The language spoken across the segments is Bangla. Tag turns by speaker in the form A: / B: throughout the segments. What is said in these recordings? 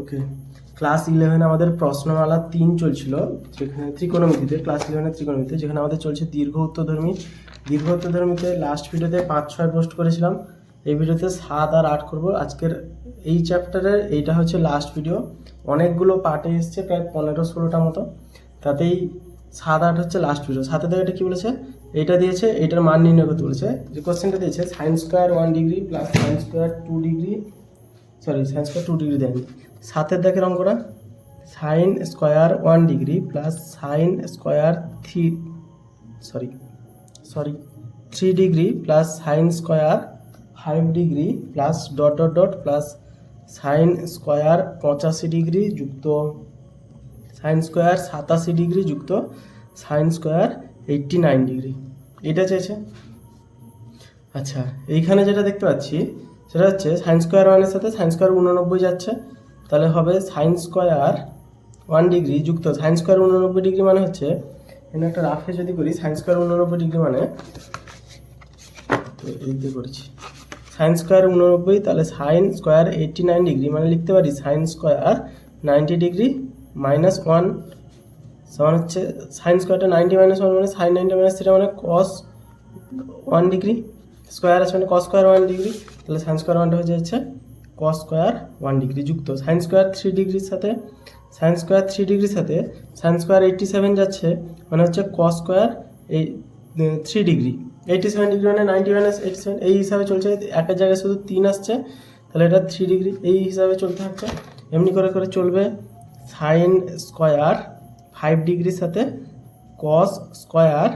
A: ওকে ক্লাস ইলেভেন আমাদের প্রশ্নমালা তিন চলছিল, যেখানে ত্রিকোণমিতিতে ক্লাস ইলেভেনের ত্রিকোণমিতিতে, যেখানে আমাদের চলছে দীর্ঘ উত্তরধর্মী। দীর্ঘ উত্তরধর্মীতে লাস্ট ভিডিওতে পাঁচ, ছয় পোস্ট করেছিলাম। এই ভিডিওতে সাত আর আট করব। আজকের এই চ্যাপ্টারের এইটা হচ্ছে লাস্ট ভিডিও অনেকগুলো পার্টে এসছে, প্রায় পনেরো, ষোলোটা মতো। তাতেই সাত, আট হচ্ছে লাস্ট ভিডিও সাথে থেকে এটা কী বলেছে? এটা দিয়েছে, এটার মান নির্ণয় করতে বলেছে। যে কোশ্চেনটা দিয়েছে sine square one degree plus sine square two degree sorry sine square two degree দেয়নি সাতের দেখে রং করা sine square one degree plus sine square three sorry sorry three degree plus sine square five degree plus dot dot dot plus sine square পঁচাশি ডিগ্রি যুক্ত। সাইন স্কোয়ার সাতাশি ডিগ্রি যুক্ত। Sine square eighty nine degree এটা চেয়েছে আচ্ছা এইখানে যেটা দেখতে পাচ্ছি সেটা হচ্ছে সাইন স্কোয়ার ওয়ানের সাথে সাইন স্কোয়ার উননব্বই যাচ্ছে। তাহলে হবে সাইন স্কোয়ার ওয়ান ডিগ্রি যুক্ত। সাইন স্কোয়ার উননব্বই ডিগ্রি মানে হচ্ছে, এখানে একটা রাফে যদি করি সাইন স্কোয়ার উননব্বই ডিগ্রি মানে তো এই করেছি। সাইন স্কোয়ার উননব্বই, তাহলে sine square eighty nine degree মানে লিখতে পারি sine square ninety degree minus one সমান হচ্ছে সাইন স্কোয়ারটা নাইনটি মাইনাস ওয়ান মানে সাইন নাইনটি মাইনাস থ্রি মানে কস ওয়ান ডিগ্রি স্কোয়ার আছে মানে কস স্কোয়ার ওয়ান ডিগ্রি তাহলে সাইন স্কোয়ার ওয়ানটা হয়ে যাচ্ছে কস স্কোয়ার ওয়ান ডিগ্রি যুক্ত। সাইন স্কোয়ার থ্রি ডিগ্রির সাথে সাইন স্কোয়ার থ্রি ডিগ্রির সাথে সাইন স্কোয়ার এইটটি সেভেন যাচ্ছে মানে হচ্ছে কস স্কোয়ার এই three degree eighty seven degree মানে নাইনটি মাইনাস এইটটি সেভেন এই হিসাবে চলছে, একের জায়গায় শুধু তিন আসছে, তাহলে এটা থ্রি ডিগ্রি এই হিসাবে চলতে থাকছে। এমনি করে করে চলবে সাইন স্কোয়ার ফাইভ ডিগ্রির সাথে cos square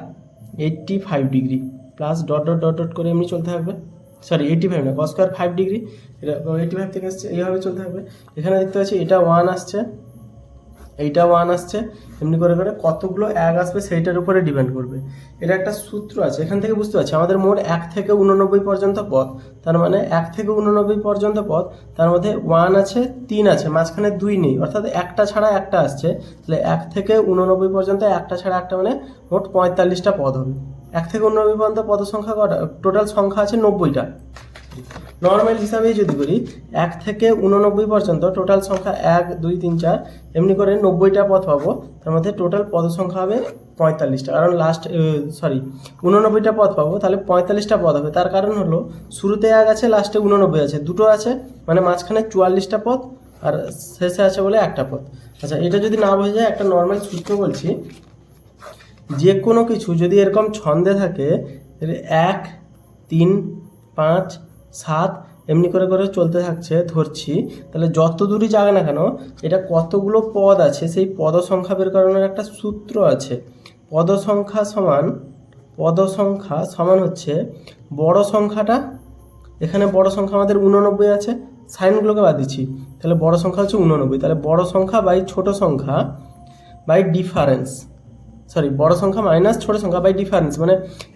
A: eighty five degree plus dot dot dot dot করে এমনি চলতে থাকবে। সরি এইটটি ফাইভ না কস স্কোয়ার ফাইভ ডিগ্রি এটা এইটটি ফাইভ থেকে আসছে, এইভাবে চলতে থাকবে। এখানে দেখতে পাচ্ছি এটা ওয়ান আসছে, এইটা ওয়ান আসছে, এমনি করে করে কতগুলো এক আসবে সেইটার উপরে ডিপেন্ড করবে। এটা একটা সূত্র আছে, এখান থেকে বুঝতে পারছি, আমাদের মোট এক থেকে উননব্বই পর্যন্ত পথ, তার মানে এক থেকে উননব্বই পর্যন্ত পথ, তার মধ্যে ওয়ান আছে, তিন আছে, মাঝখানে দুই নেই, অর্থাৎ একটা ছাড়া একটা আসছে, তাহলে এক থেকে উননব্বই পর্যন্ত একটা ছাড়া একটা মানে মোট পঁয়তাল্লিশটা পদ হবে। এক থেকে উননব্বই পর্যন্ত পদ সংখ্যা কটা? টোটাল সংখ্যা আছে নব্বইটা। নর্মাল হিসাবেই যদি করি এক থেকে উননব্বই পর্যন্ত টোটাল সংখ্যা এক, দুই, তিন, চার, এমনি করে নব্বইটা পথ পাবো, তার মধ্যে টোটাল পদ সংখ্যা হবে পঁয়তাল্লিশটা। কারণ লাস্ট সরি উননব্বইটা পথ পাবো, তাহলে পঁয়তাল্লিশটা পদ হবে। তার কারণ হলো, শুরুতে এক আছে লাস্টে উননব্বই আছে। দুটো আছে মানে মাঝখানে চুয়াল্লিশটা পথ, আর শেষে আছে বলে একটা পথ। আচ্ছা এটা যদি না বোঝা যায়, একটা নর্মাল সূত্র বলছি যে কোনো কিছু যদি এরকম ছন্দে থাকে এক, তিন, পাঁচ, সাত, এমনি করে করে চলতে থাকছে, ধরছি, তাহলে যত দূরই যাবে না কেন, এটা কতগুলো পদ আছে, সেই পদ সংখ্যা বের করানোর একটা সূত্র আছে। পদ সংখ্যা সমান পদ সংখ্যা সমান হচ্ছে বড় সংখ্যাটা, এখানে বড় সংখ্যা আমাদের উননব্বই আছে, সাইনগুলোকে বাদ দিচ্ছি, তাহলে বড় সংখ্যা হচ্ছে উননব্বই, তাহলে বড় সংখ্যা বাই ছোট সংখ্যা বাই ডিফারেন্স। সরি বড় সংখ্যা মাইনাস ছোট সংখ্যা বাই ডিফারেন্স মানে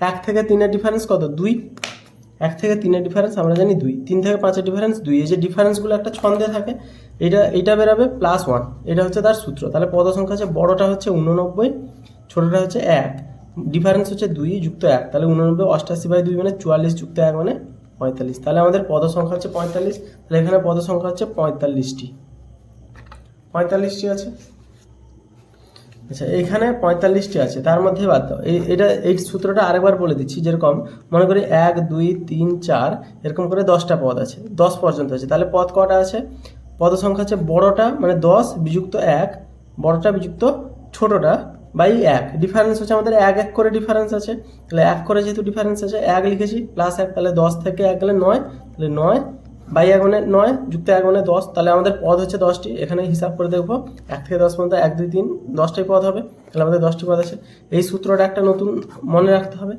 A: এক থেকে তিনের ডিফারেন্স কত? দুই। এক থেকে তিনের ডিফারেন্স আমরা জানি দুই। তিন থেকে পাঁচের ডিফারেন্স দুই। এই যে ডিফারেন্সগুলো একটা ছন্দে থাকে, এটা এটা বেরাবে প্লাস ওয়ান এটা হচ্ছে তার সূত্র। তাহলে পদ সংখ্যা হচ্ছে, বড়টা হচ্ছে উননব্বই, ছোটোটা হচ্ছে এক। ডিফারেন্স হচ্ছে দুই যুক্ত এক। তাহলে উননব্বই অষ্টাশি বাই দুই মানে চুয়াল্লিশ যুক্ত এক মানে পঁয়তাল্লিশ। তাহলে আমাদের পদ সংখ্যা হচ্ছে পঁয়তাল্লিশ, তাহলে এখানে পদ সংখ্যা হচ্ছে পঁয়তাল্লিশটি। পঁয়তাল্লিশটি আছে। আচ্ছা এখানে পঁয়তাল্লিশটি আছে, তার মধ্যে বাদ দাও। এই এটা, এই সূত্রটা আরেকবার বলে দিচ্ছি, যেরকম, মনে করি এক, দুই, তিন, চার, এরকম করে দশটা পদ আছে, দশ পর্যন্ত আছে। তাহলে পদ কটা আছে? পদ সংখ্যা হচ্ছে বড়টা মানে দশ বিযুক্ত এক, বড়টা বিযুক্ত ছোটোটা বাই এক। ডিফারেন্স হচ্ছে আমাদের এক এক করে ডিফারেন্স আছে। তাহলে এক করে যেহেতু ডিফারেন্স আছে, এক লিখেছি প্লাস এক, তাহলে দশ থেকে এক গেলে নয়, তাহলে নয় বাই মানে নয় যুক্ত মানে দশ। তাহলে আমাদের পদ হচ্ছে দশটি। এখানে হিসাব করে দেখব। এক থেকে দশ পর্যন্ত এক, দুই, তিন, দশটাই পদ হবে। তাহলে আমাদের দশটি পদ আছে। এই সূত্রটা একটা নতুন মনে রাখতে হবে।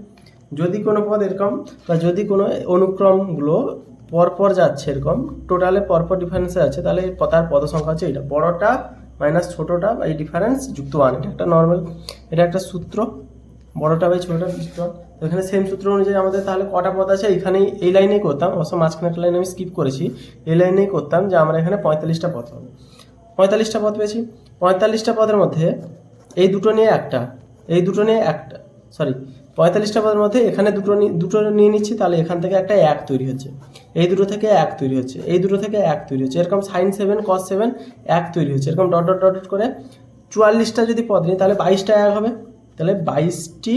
A: যদি কোনো পদ এরকম, বা যদি কোনো অনুক্রমগুলো পরপর যাচ্ছে এরকম, টোটালে পরপর ডিফারেন্সে আছে, তাহলে তার পদ সংখ্যা হচ্ছে এটা বড়টা মাইনাস ছোটোটা, বা এই ডিফারেন্স যুক্ত ওয়ান। এটা একটা নর্মাল এটা একটা সূত্র। বড়টা বাই ছোটোটা যুক্ত ওয়ান তো এখানে সেম সূত্র অনুযায়ী আমাদের তাহলে কটা পদ আছে? এখানেই এই লাইনেই করতাম। অবশ্য মাঝখানে একটা লাইন আমি স্কিপ করেছি। এই লাইনেই করতাম যে আমরা এখানে পঁয়তাল্লিশটা পদ পাবো। পঁয়তাল্লিশটা পথ পেয়েছি। পঁয়তাল্লিশটা পদের মধ্যে এই দুটো নিয়ে একটা, এই দুটো নিয়ে একটা সরি পঁয়তাল্লিশটা পদের মধ্যে এখানে দুটো দুটো নিয়ে নিচ্ছি, তাহলে এখান থেকে একটা এক তৈরি হচ্ছে। এই দুটো থেকে এক তৈরি হচ্ছে। এই দুটো থেকে এক তৈরি হচ্ছে। এরকম সাইন সেভেন কস সেভেন এক তৈরি হচ্ছে। এরকম ডট ডট ডট ডট করে চুয়াল্লিশটা যদি পদ নিই, তাহলে বাইশটা এক হবে। তাহলে বাইশটি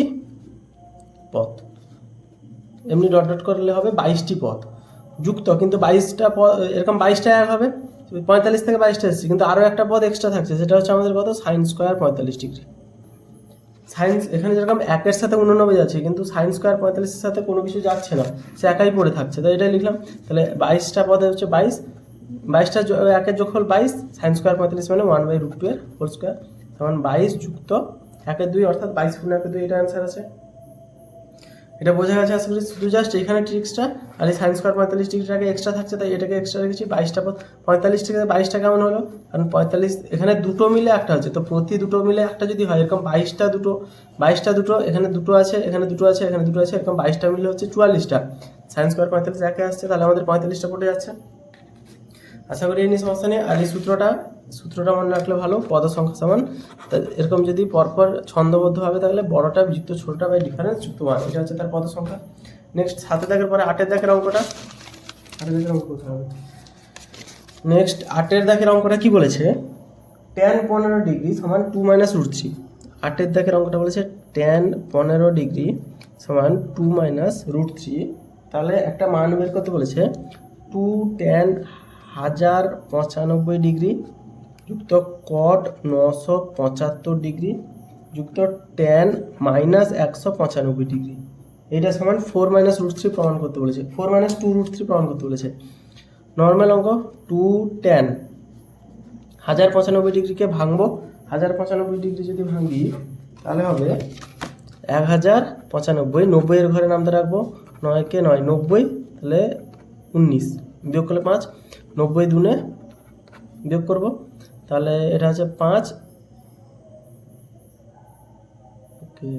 A: পদ এমনি ডট ডট করলে হবে বাইশটি পথ। যুক্ত, কিন্তু বাইশটা পদ এরকম বাইশটা এক হবে, পঁয়তাল্লিশ থেকে বাইশটা এসেছে, কিন্তু আরও একটা পদ এক্সট্রা থাকছে, সেটা হচ্ছে আমাদের কত? সাইন স্কোয়ার পঁয়তাল্লিশ ডিগ্রি সায়েন্স এখানে যেরকম একের সাথে উননব্বই যাচ্ছে, কিন্তু সাইন স্কোয়ার পঁয়তাল্লিশের সাথে কোনো কিছু যাচ্ছে না, সে একাই পড়ে থাকছে। তো এটাই লিখলাম, তাহলে বাইশটা পদে হচ্ছে বাইশ, বাইশটা একের যোগফল বাইশ সাইন স্কোয়ার পঁয়তাল্লিশ মানে ওয়ান বাই রুট টু এর হোল স্কোয়ার তখন বাইশ যুক্ত একের দুই, অর্থাৎ বাইশ গুণ একের দুই এটা অ্যান্সার আছে। এটা বোঝা গেছে আশা করি শুধু জাস্ট এখানে ট্রিক্সটা আর এই সাইন স্কোয়ার পঁয়তাল্লিশ ডিগ্রিটাকে এক্সট্রা থাকছে, তাই এটাকে এক্সট্রা রেখেছি বাইশটা পঁয়তাল্লিশ থেকে বাইশটা কেমন হলো? কারণ পঁয়তাল্লিশ, এখানে দুটো মিলে একটা হচ্ছে, তো প্রতি দুটো মিলে একটা যদি হয়, এরকম বাইশটা দুটো বাইশটা দুটো, এখানে দুটো আছে, এখানে দুটো আছে, এখানে দুটো আছে, এরকম বাইশটা মিলে হচ্ছে চুয়াল্লিশটা। সাইন স্কোয়ার পঁয়তাল্লিশ একে আসছে, তাহলে আমাদের পঁয়তাল্লিশটা পড়ে যাচ্ছে। আশা করি এই নিয়ে সমস্যা নেই। আর এই সূত্রটা সূত্রটা মনে রাখলে ভালো পদ সংখ্যা সমান। এরকম যদি পরপর ছন্দবদ্ধভাবে থাকলে বড়টা যুক্ত, ছোটটা বাই ডিফারেন্স যুক্ত ওয়ান এটা হচ্ছে তার পদ সংখ্যা। নেক্সট সাতে দাগের পরে আটের দাগের অঙ্কটা। আটের দাগের অঙ্ক কোথায় হবে? নেক্সট আটের দাগের অঙ্কটা কি বলেছে? টেন পনেরো ডিগ্রি সমান টু মাইনাস রুট থ্রি আটের দাগের অঙ্কটা বলেছে টেন পনেরো ডিগ্রি সমান টু মাইনাস রুট থ্রি তাহলে একটা মান বের করতে বলেছে। টু টেন হাজার পঁচানব্বই ডিগ্রি যুক্ত কট নশো পঁচাত্তর ডিগ্রি, যুক্ত টেন মাইনাস একশো পঁচানব্বই ডিগ্রি। এটা সমান ফোর মাইনাস রুট থ্রি প্রমাণ করতে বলেছে। Four minus two root three প্রমাণ করতে বলেছে। নর্মাল অঙ্ক টু টেন হাজার পঁচানব্বই ডিগ্রিকে ভাঙবো। হাজার পঁচানব্বই ডিগ্রি যদি ভাঙি, তাহলে হবে এক হাজার পঁচানব্বই। নব্বইয়ের ঘরে নামতে রাখব। নয়কে নয়, নব্বই, তাহলে উনিশ। বিয়োগ করলে পাঁচ। নব্বই দুনে বিয়োগ করব। তাহলে এটা হচ্ছে পাঁচ। ওকে,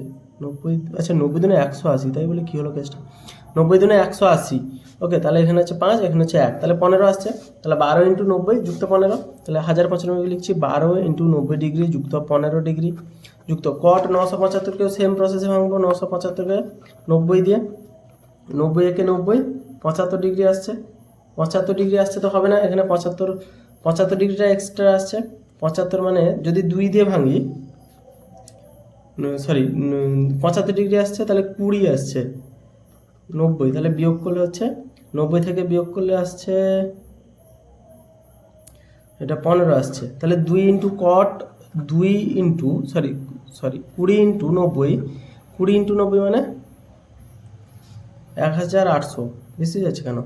A: নব্বই আচ্ছা নব্বই দিনে একশো আশি, তাই বলে কী হলো কেসটা নব্বই দিনে একশো আশি। ওকে, তাহলে এখানে হচ্ছে পাঁচ, এখানে হচ্ছে এক। তাহলে পনেরো আসছে। তাহলে বারো ইন্টু নব্বই যুক্ত পনেরো। তাহলে হাজার পঁচানব্বই লিখছি বারো ইন্টু নব্বই ডিগ্রি যুক্ত পনেরো ডিগ্রি যুক্ত। কট নশো পঁচাত্তরকেও সেম প্রসেসে ভাঙবো নশো পঁচাত্তরকে নব্বই দিয়ে। নব্বই একে নব্বই, পঁচাত্তর ডিগ্রি আসছে। পঁচাত্তর ডিগ্রি আসছে তো হবে না, এখানে পঁচাত্তর পঁচাত্তর ডিগ্রিটা এক্সট্রা আসছে। পঁচাত্তর মানে যদি দুই দিয়ে ভাঙি সরি পঁচাত্তর ডিগ্রি আসছে, তাহলে কুড়ি আসছে। নব্বই, তাহলে বিয়োগ করলে হচ্ছে, নব্বই থেকে বিয়োগ করলে আসছে, এটা পনেরো আসছে। তাহলে দুই ইন্টু কট দুই ইন্টু সরি সরি কুড়ি ইন্টু নব্বই, কুড়ি ইন্টু নব্বই মানে এক হাজার আটশো। বেশি যাচ্ছে কেন?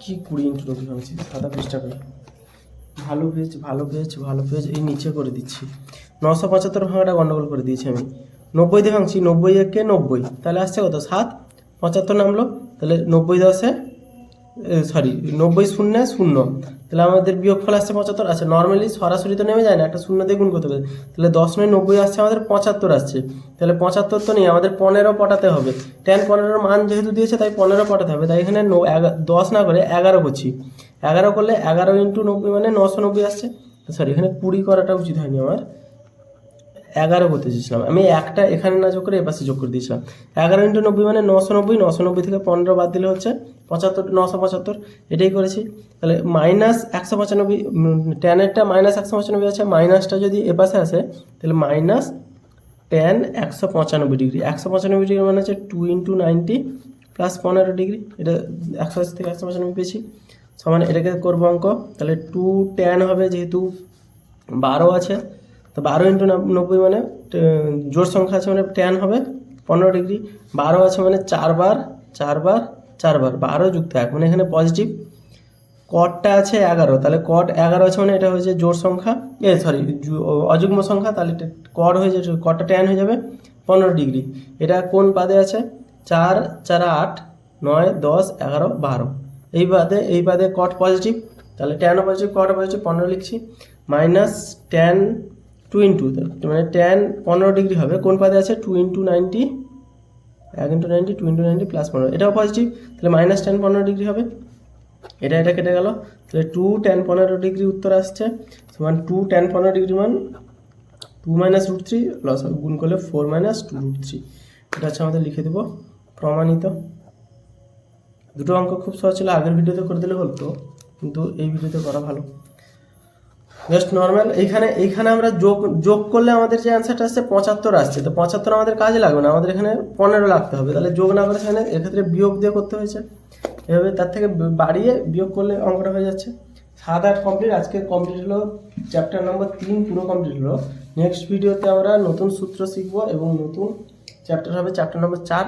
A: কি কুড়ি ইন্টু নব্বই ভাঙছি? সাদা পৃষ্ঠা করে ভালো পেজ ভালো পেজ ভালো পেজ এই নিচে করে দিচ্ছি। নশো পঁচাত্তর ভাঙাটা গন্ডগোল করে দিয়েছি আমি। নব্বই দিয়ে ভাঙছি, নব্বই একে নব্বই। তাহলে আসছে কত? সাত? পঁচাত্তর নামলো। তাহলে নব্বই দশে সরি নব্বই শূন্য শূন্য। তাহলে আমাদের বিয়োগফল আসছে পঁচাত্তর। আচ্ছা নর্মালি সরাসরি তো নেমে যায় না, একটা শূন্য দিয়ে গুণ করতে হবে। তাহলে দশ নয় নব্বই আসছে, আমাদের পঁচাত্তর আসছে। তাহলে পঁচাত্তর তো নেই, আমাদের পনেরো পটাতে হবে। টেন পনেরোর মান যেহেতু দিয়েছে, তাই পনেরো পটাতে হবে। তাই এখানে দশ না করে এগারো করছি এগারো করলে এগারো ইন্টু নব্বই মানে নশো নব্বই আসছে। সরি এখানে কুড়ি করাটা উচিত হয়নি আমার। এগারো করতে চেয়েছিলাম। আমি একটা এখানে না যোগ করে এপাশে যোগ করে দিয়েছিলাম। এগারো ইন্টু নব্বই মানে নশো নব্বই নশো নব্বই থেকে পনেরো বাদ দিলে হচ্ছে পঁচাত্তর, নশো পঁচাত্তর। এটাই করেছি। তাহলে মাইনাস একশো পঁচানব্বই টেনেরটা মাইনাস একশো পঁচানব্বই আছে মাইনাসটা যদি এপাশে আসে, তাহলে মাইনাস টেন একশো পঁচানব্বই ডিগ্রি একশো পঁচানব্বই ডিগ্রি মানে হচ্ছে টু ইন্টু নাইনটি প্লাস পনেরো ডিগ্রি এটা একশো আশি থেকে একশো পঁচানব্বই পেয়েছি। সমান এটাকে করব অঙ্ক। তাহলে টু টেন হবে যেহেতু বারো আছে। তো বারো ইন্টু নব্বই মানে জোর সংখ্যা আছে মানে টেন হবে। পনেরো ডিগ্রি বারো আছে মানে চারবার চারবার চারবার বারো যুক্ত এক মানে এখানে পজিটিভ কটটা আছে এগারো, তাহলে কট এগারো আছে মানে এটা হয়েছে জোর সংখ্যা। এ সরি অযুগ্ম সংখ্যা, তাহলে কট হয়ে যাবে কটটা টেন হয়ে যাবে, পনেরো ডিগ্রি এটা কোন পাদে আছে? চার চার আট, নয়, দশ, এগারো, বারো। এই বাদে এই বাদে কট পজিটিভ তাহলে টেনও পজিটিভ কটও পজিটিভ পনেরো লিখছি। মাইনাস টেন টু ইন্টু মানে টেন পনেরো ডিগ্রি হবে। কোন পাদে আছে? টু ইন্টু নাইনটি এক into ninety two into ninety plus পনেরো। এটাও পজিটিভ তাহলে মাইনাস টেন পনেরো ডিগ্রি হবে। এটা এটা কেটে গেল। তাহলে টু টেন পনেরো ডিগ্রি উত্তর আসছে। সমান টু টেন পনেরো ডিগ্রি মান to minus root three plus গুণ করলে four minus two root three এটা হচ্ছে আমাদের লিখে দেবো প্রমাণিত। দুটো অঙ্ক খুব সহজ ছিল, আগের ভিডিওতে করে দিলে হতো, কিন্তু এই ভিডিওতে করা ভালো। জাস্ট নর্মাল এইখানে এইখানে আমরা যোগ যোগ করলে আমাদের যে অ্যান্সারটা আসছে পঁচাত্তর আসছে, তো পঁচাত্তর আমাদের কাজে লাগবে না, আমাদের এখানে পনেরো লাগতে হবে, তাহলে যোগ না করে সেখানে এক্ষেত্রে বিয়োগ দিয়ে করতে হয়েছে। এভাবে তার থেকে বাড়িয়ে বিয়োগ করলে অঙ্কটা হয়ে যাচ্ছে। সাত আট কমপ্লিট আজকে কমপ্লিট হলো চ্যাপ্টার নম্বর তিন, পুরো কমপ্লিট হলো। নেক্সট ভিডিওতে আমরা নতুন সূত্র শিখব এবং নতুন চ্যাপ্টার হবে চ্যাপ্টার নম্বর চার।